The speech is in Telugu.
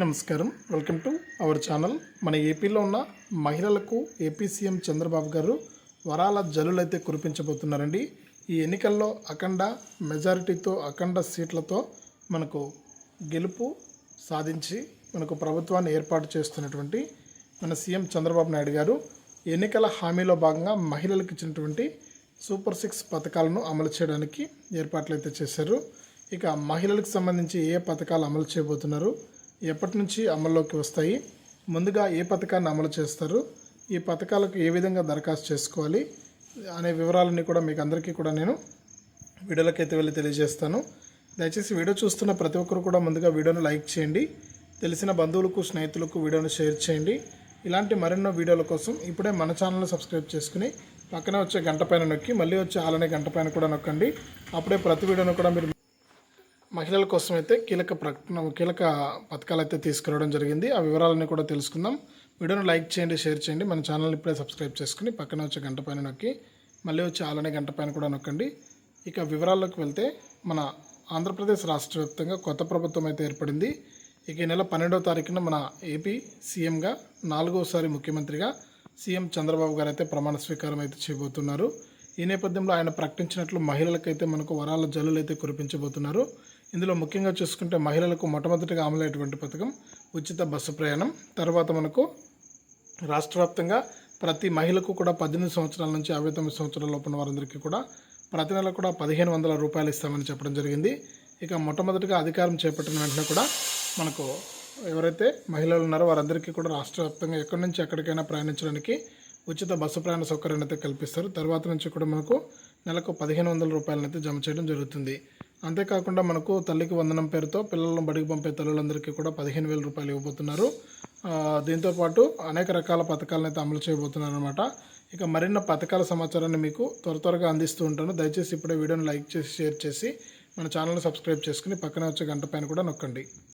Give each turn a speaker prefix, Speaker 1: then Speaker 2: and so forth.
Speaker 1: నమస్కారం. Welcome to our channel. మన ఏపీలో ఉన్న మహిళలకు ఏపీ సీఎం చంద్రబాబు గారు వరాల జల్లులైతే కురిపించబోతున్నారండి. ఈ ఎన్నికల్లో అఖండ మెజారిటీతో అఖండ సీట్లతో మనకు గెలుపు సాధించి మనకు ప్రభుత్వాన్ని ఏర్పాటు చేస్తున్నటువంటి మన సీఎం చంద్రబాబు నాయుడు గారు ఎన్నికల హామీలో భాగంగా మహిళలకు ఇచ్చినటువంటి సూపర్ సిక్స్ పథకాలను అమలు చేయడానికి ఏర్పాట్లు అయితే చేశారు. ఇక మహిళలకు సంబంధించి ఏ పథకాలు అమలు చేయబోతున్నారు? ఎప్పటి నుంచి అమల్లోకి వస్తాయి? ముందుగా ఏ పథకాన్ని అమలు చేస్తారు? ఈ పథకాలకు ఏ విధంగా దరఖాస్తు చేసుకోవాలి? అనే వివరాలన్నీ కూడా మీకు అందరికీ కూడా నేను వీడియోలకైతే వెళ్ళి తెలియజేస్తాను. దయచేసి వీడియో చూస్తున్న ప్రతి ఒక్కరు కూడా ముందుగా వీడియోను లైక్ చేయండి. తెలిసిన బంధువులకు స్నేహితులకు వీడియోను షేర్ చేయండి. ఇలాంటి మరెన్నో వీడియోల కోసం ఇప్పుడే మన ఛానల్ని సబ్స్క్రైబ్ చేసుకుని పక్కనే వచ్చే గంట పైన నొక్కి మళ్ళీ వచ్చే ఆలనే గంట పైన కూడా నొక్కండి. అప్పుడే ప్రతి వీడియోను కూడా మీరు మహిళల కోసం అయితే కీలక ప్రకటన కీలక పథకాలు అయితే తీసుకురావడం జరిగింది. ఆ వివరాలన్నీ కూడా తెలుసుకుందాం. వీడియోను లైక్ చేయండి షేర్ చేయండి. మన ఛానల్ ఇప్పుడే సబ్స్క్రైబ్ చేసుకుని పక్కన వచ్చే గంట పైన నొక్కి మళ్ళీ వచ్చే ఆలనే గంట పైన కూడా నొక్కండి. ఇక వివరాల్లోకి వెళ్తే మన ఆంధ్రప్రదేశ్ రాష్ట్ర వ్యాప్తంగా కొత్త ప్రభుత్వం అయితే ఏర్పడింది. ఇక ఈ నెల పన్నెండవ తారీఖున మన ఏపీ సీఎంగా నాలుగోసారి ముఖ్యమంత్రిగా సీఎం చంద్రబాబు గారు అయితే ప్రమాణ స్వీకారం అయితే చేయబోతున్నారు. ఈ నేపథ్యంలో ఆయన ప్రకటించినట్లు మహిళలకైతే మనకు వరాల జల్లులు అయితే కురిపించబోతున్నారు. ఇందులో ముఖ్యంగా చూసుకుంటే మహిళలకు మొట్టమొదటిగా అమలైనటువంటి పథకం ఉచిత బస్సు ప్రయాణం. తర్వాత మనకు రాష్ట్ర వ్యాప్తంగా ప్రతి మహిళకు కూడా పద్దెనిమిది సంవత్సరాల నుంచి అరవై తొమ్మిది సంవత్సరాల లోపల వారందరికీ కూడా ప్రతి నెల కూడా పదిహేను వందల రూపాయలు ఇస్తామని చెప్పడం జరిగింది. ఇక మొట్టమొదటిగా అధికారం చేపట్టిన వెంటనే కూడా మనకు ఎవరైతే మహిళలు ఉన్నారో వారందరికీ కూడా రాష్ట్ర వ్యాప్తంగా ఎక్కడి నుంచి ఎక్కడికైనా ప్రయాణించడానికి ఉచిత బస్సు ప్రయాణ సౌకర్యాన్ని అయితే కల్పిస్తారు. తర్వాత నుంచి కూడా మనకు నెలకు పదిహేను వందల రూపాయలను అయితే జమ చేయడం జరుగుతుంది. అంతేకాకుండా మనకు తల్లికి వందనం పేరుతో పిల్లలను బడికి పంపే తల్లులందరికీ కూడా పదిహేను వేల రూపాయలు ఇవ్వబోతున్నారు. దీంతోపాటు అనేక రకాల పథకాలను అయితే అమలు చేయబోతున్నారు అనమాట ఇక మరిన్న పథకాల సమాచారాన్ని మీకు త్వర త్వరగా అందిస్తూ ఉంటాను. దయచేసి ఇప్పుడే వీడియోని లైక్ చేసి షేర్ చేసి మన ఛానల్ని సబ్స్క్రైబ్ చేసుకుని పక్కనే వచ్చే గంట పైన కూడా నొక్కండి.